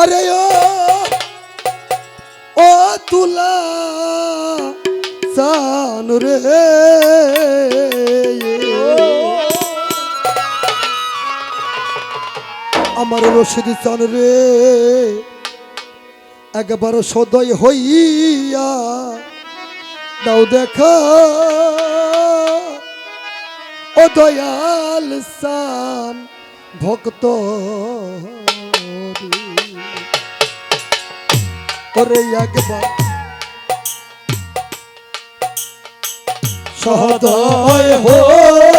আরে ও তুলা সানু রে। আমার রশিদ চান রে একবার সদয় হইয়া দাও দেখা। দয়াল সান ভক্ত করে একবার সহদয় হইয়া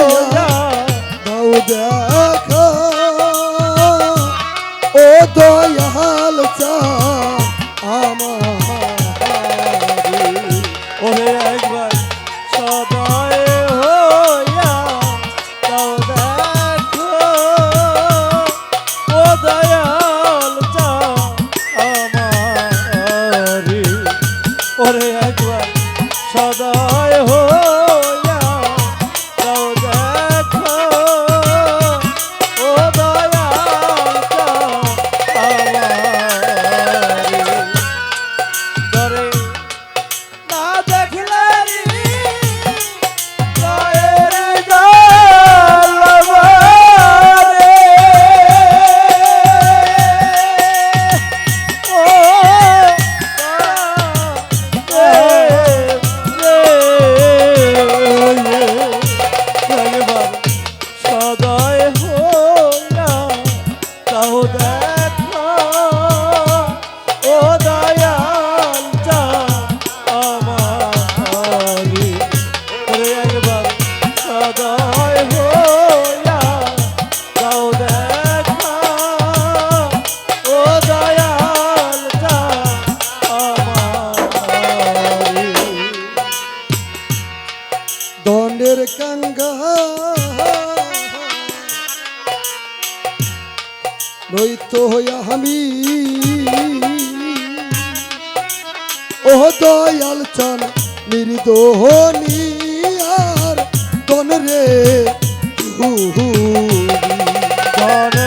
নৈত হইয়া আমি। ও দয়াল চান নির্দোহনি আর দন রে হু ধনের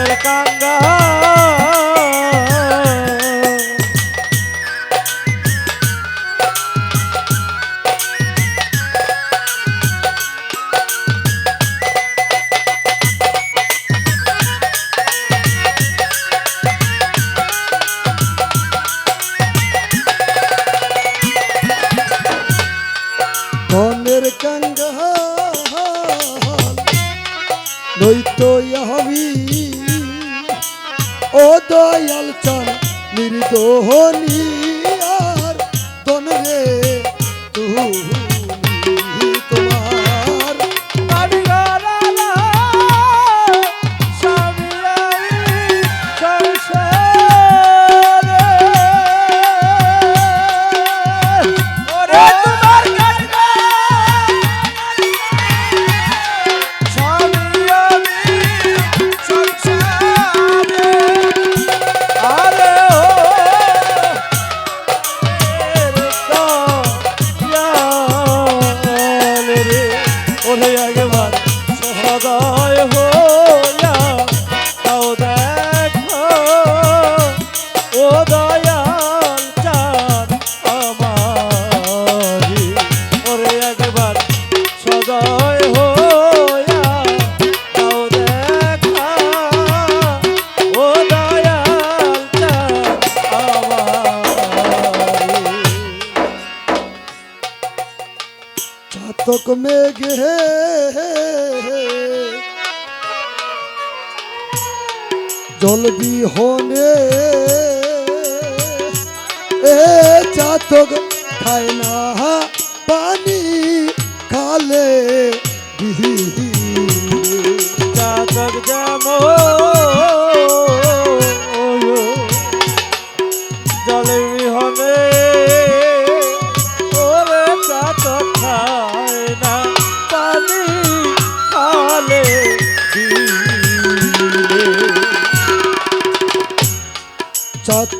দয়াল চান নির্দোহনি চাতক মেঘে জল বিহনে এ চাতক খায় না পানি খালে চাতক যেম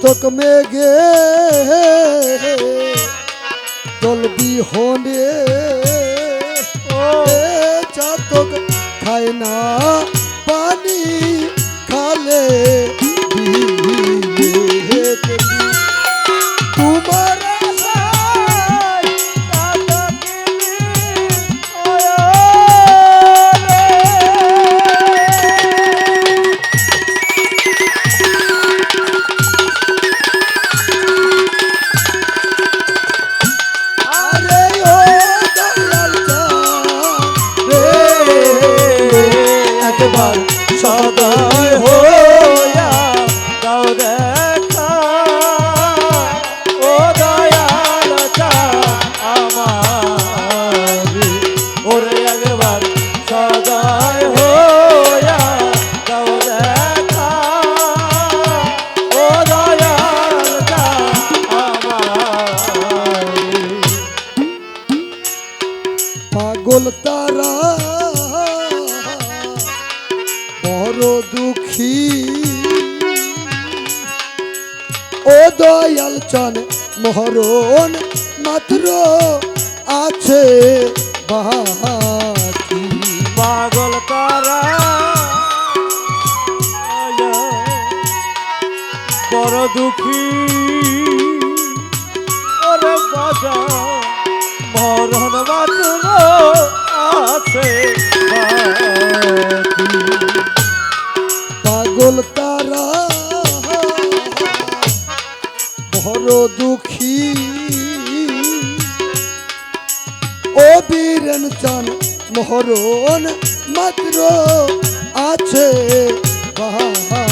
চোখ মেঘে জলবি হনে। ও। চাতক খায় না পানি খালে। পাগল তারা। বড় দুঃখী। ও দয়াল চান মহরণ মাত্র আছে বাহার কোন মাত্র আছে। বাহা